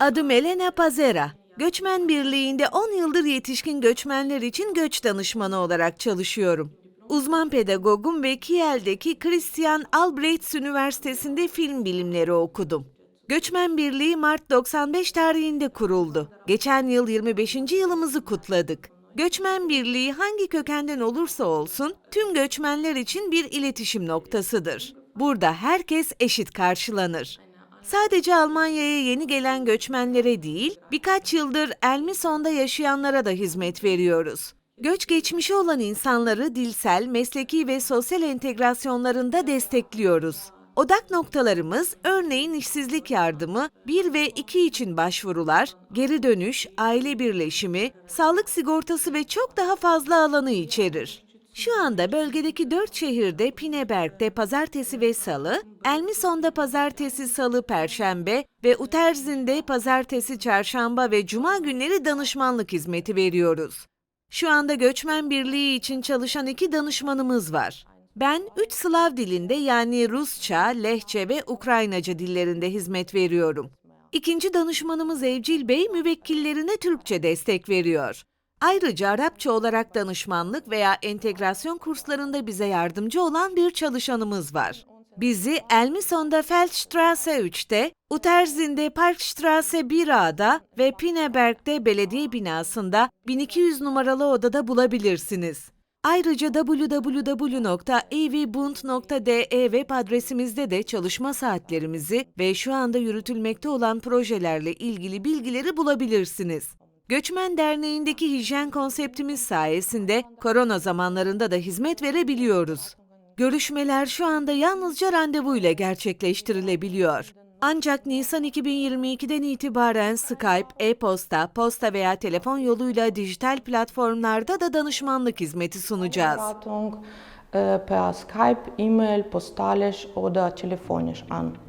Adım Elena Pazera. Göçmen Birliği'nde 10 yıldır yetişkin göçmenler için göç danışmanı olarak çalışıyorum. Uzman pedagogum ve Kiel'deki Christian Albrechts Üniversitesi'nde film bilimleri okudum. Göçmen Birliği Mart 95 tarihinde kuruldu. Geçen yıl 25. yılımızı kutladık. Göçmen Birliği hangi kökenden olursa olsun tüm göçmenler için bir iletişim noktasıdır. Burada herkes eşit karşılanır. Sadece Almanya'ya yeni gelen göçmenlere değil, birkaç yıldır Elmison'da yaşayanlara da hizmet veriyoruz. Göç geçmişi olan insanları dilsel, mesleki ve sosyal entegrasyonlarında destekliyoruz. Odak noktalarımız örneğin işsizlik yardımı, 1 ve 2 için başvurular, geri dönüş, aile birleşimi, sağlık sigortası ve çok daha fazla alanı içerir. Şu anda bölgedeki 4 şehirde Pineberg'de pazartesi ve salı, Elmison'da pazartesi, salı, perşembe ve Uterzin'de pazartesi, çarşamba ve cuma günleri danışmanlık hizmeti veriyoruz. Şu anda Göçmen Birliği için çalışan iki danışmanımız var. Ben üç Slav dilinde yani Rusça, Lehçe ve Ukraynaca dillerinde hizmet veriyorum. İkinci danışmanımız Evcil Bey müvekkillerine Türkçe destek veriyor. Ayrıca Arapça olarak danışmanlık veya entegrasyon kurslarında bize yardımcı olan bir çalışanımız var. Bizi Elmison'da Feldstrasse 3'te, Uterzin'de Parkstrasse 1A'da ve Pineberg'de belediye binasında 1200 numaralı odada bulabilirsiniz. Ayrıca www.evbund.de web adresimizde de çalışma saatlerimizi ve şu anda yürütülmekte olan projelerle ilgili bilgileri bulabilirsiniz. Göçmen Derneği'ndeki hijyen konseptimiz sayesinde korona zamanlarında da hizmet verebiliyoruz. Görüşmeler şu anda yalnızca randevuyla gerçekleştirilebiliyor. Ancak Nisan 2022'den itibaren Skype, e-posta, posta veya telefon yoluyla dijital platformlarda da danışmanlık hizmeti sunacağız. Per Skype, E-Mail, postalisch oder telefonisch an.